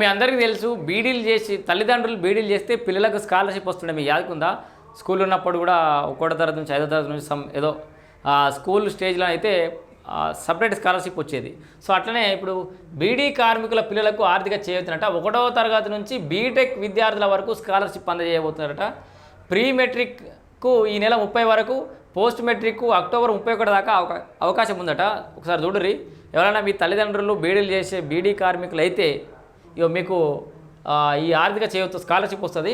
మీ అందరికీ తెలుసు బీడీలు చేసి తల్లిదండ్రులు బీడీలు చేస్తే పిల్లలకు స్కాలర్షిప్ వస్తుండే మీ యాదకుందా? స్కూల్ ఉన్నప్పుడు కూడా ఒకటో తరగతి నుంచి ఐదో తరగతి నుంచి సమ్ ఏదో స్కూల్ స్టేజ్లో అయితే సపరేట్ స్కాలర్షిప్ వచ్చేది. సో అట్లనే ఇప్పుడు బీడీ కార్మికుల పిల్లలకు ఆర్థిక చేయవుతున్నట ఒకటో తరగతి నుంచి బీటెక్ విద్యార్థుల వరకు స్కాలర్షిప్ అందజేయబోతున్నారట. ప్రీ మెట్రిక్కు ఈ నెల ముప్పై వరకు పోస్ట్ మెట్రిక్ అక్టోబర్ ముప్పై ఒకటి దాకా అవకాశం ఉందట. ఒకసారి చూడరి ఎవరైనా మీ తల్లిదండ్రులు బీడీలు చేసే బీడీ కార్మికులు అయితే ఇగో మీకు ఈ ఆర్థిక చేయవచ్చు స్కాలర్షిప్ వస్తుంది.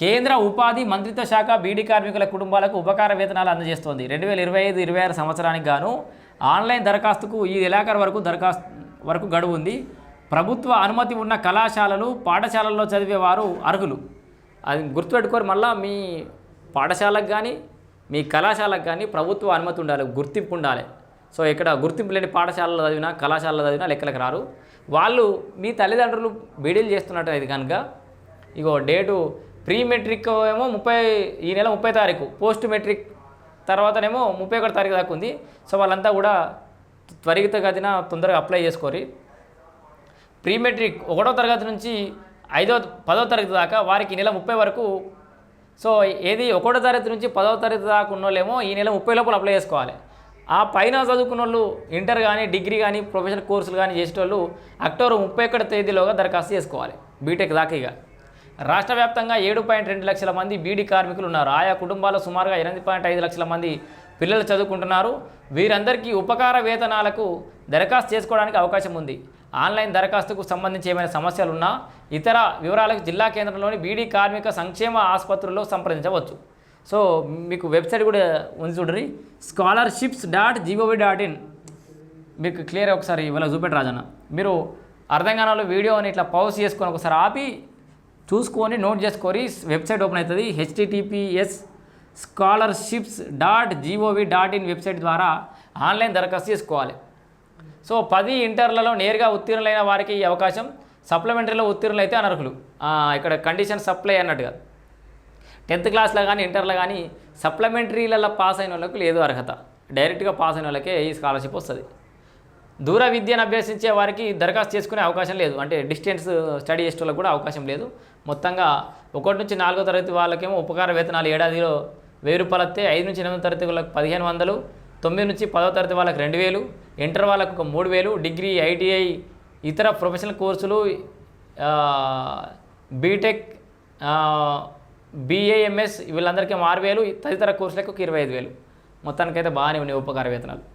కేంద్ర ఉపాధి మంత్రిత్వ శాఖ బీడీ కార్మికుల కుటుంబాలకు ఉపకార వేతనాలు అందజేస్తోంది. రెండు వేల ఇరవై ఐదు ఇరవై ఆరు సంవత్సరానికి గాను ఆన్లైన్ దరఖాస్తుకు ఈ నెలాఖరు వరకు దరఖాస్తు వరకు గడువు ఉంది ప్రభుత్వ అనుమతి ఉన్న కళాశాలలు పాఠశాలల్లో చదివేవారు అర్హులు. అది గుర్తుపెట్టుకొని మళ్ళీ మీ పాఠశాలకు కానీ మీ కళాశాలకు కానీ ప్రభుత్వ అనుమతి ఉండాలి గుర్తింపు ఉండాలి. సో ఇక్కడ గుర్తింపు లేని పాఠశాలలో చదివినా కళాశాలలో చదివినా లెక్కలకు రారు. వాళ్ళు మీ తల్లిదండ్రులు బీడీలు చేస్తున్నట్టు అయితే కనుక ఇగో డేటు ప్రీ మెట్రిక్ ఏమో ముప్పై ఈ నెల ముప్పై తారీఖు పోస్ట్ మెట్రిక్ తర్వాతనేమో ముప్పై ఒకటి తారీఖు దాకా ఉంది. సో వాళ్ళంతా కూడా త్వరితగతిన తొందరగా అప్లై చేసుకోరి. ప్రీ మెట్రిక్ ఒకటో తరగతి నుంచి ఐదో పదో తరగతి దాకా వారికి ఈ నెల ముప్పై వరకు సో ఏది ఒకటో తరగతి నుంచి పదో తరగతి దాకా ఉన్నోళ్ళేమో ఈ నెల ముప్పై లోపల అప్లై చేసుకోవాలి. ఆ పైన చదువుకున్న వాళ్ళు ఇంటర్ కానీ డిగ్రీ కానీ ప్రొఫెషనల్ కోర్సులు కానీ చేసేటోళ్ళు అక్టోబర్ ముప్పై ఒకటి తేదీలోగా దరఖాస్తు చేసుకోవాలి బీటెక్ దాకా ఇక. రాష్ట్ర వ్యాప్తంగా ఏడు పాయింట్ రెండు లక్షల మంది బీడీ కార్మికులు ఉన్నారు. ఆయా కుటుంబాల్లో సుమారుగా ఎనిమిది పాయింట్ ఐదు లక్షల మంది పిల్లలు చదువుకుంటున్నారు. వీరందరికీ ఉపకార వేతనాలకు దరఖాస్తు చేసుకోవడానికి అవకాశం ఉంది. ఆన్లైన్ దరఖాస్తుకు సంబంధించి ఏమైనా సమస్యలు ఉన్నా ఇతర వివరాలకు జిల్లా కేంద్రంలోని బీడీ కార్మిక సంక్షేమ ఆసుపత్రుల్లో సంప్రదించవచ్చు. సో మీకు వెబ్సైట్ కూడా ఉంది చూడండి scholarships dot G O V dot in మీకు క్లియర్ ఒకసారి ఇవాళ చూపెట్టు రాజన్న. మీరు అర్థం కాని వీడియోని ఇట్లా పౌజ్ చేసుకొని ఒకసారి ఆపి చూసుకొని నోట్ చేసుకొని వెబ్సైట్ ఓపెన్ అవుతుంది. HTTPS scholarships dot G O V dot in website ద్వారా ఆన్లైన్ దరఖాస్తు చేసుకోవాలి. సో పది ఇంటర్లలో నేరుగా ఉత్తీర్ణులైన వారికి ఈ అవకాశం. సప్లిమెంటరీలో ఉత్తీర్ణులైతే అనర్హులు. ఇక్కడ కండిషన్ సప్లై అన్నట్టుగా. టెన్త్ క్లాస్లో కానీ ఇంటర్లో కానీ సప్లిమెంటరీలలో పాస్ అయిన వాళ్ళకు లేదు అర్హత. డైరెక్ట్గా పాస్ అయిన వాళ్ళకే ఈ స్కాలర్షిప్ వస్తుంది. దూర విద్యను అభ్యసించే వారికి దరఖాస్తు చేసుకునే అవకాశం లేదు. అంటే డిస్టెన్స్ స్టడీ చేసే కూడా అవకాశం లేదు. మొత్తంగా ఒకటి నుంచి నాలుగో తరగతి వాళ్ళకేమో ఉపకార వేతనాలు ఏడాదిలో వెయ్యి రూపాయలు వస్తే ఐదు నుంచి ఎనిమిది తరగతి వాళ్ళకి పదిహేను వందలు తొమ్మిది నుంచి పదో తరగతి వాళ్ళకి రెండు వేలు ఇంటర్ వాళ్ళకు ఒక మూడు వేలు డిగ్రీ ఐటీఐ ఇతర ప్రొఫెషనల్ కోర్సులు బీటెక్ బీఏఎంఎస్ వీళ్ళందరికీ ఆరు వేలు తదితర కోర్సులకు ఇరవై ఐదు వేలు. మొత్తానికైతే బాగానే ఉన్నాయి ఉపకార వేతనాలు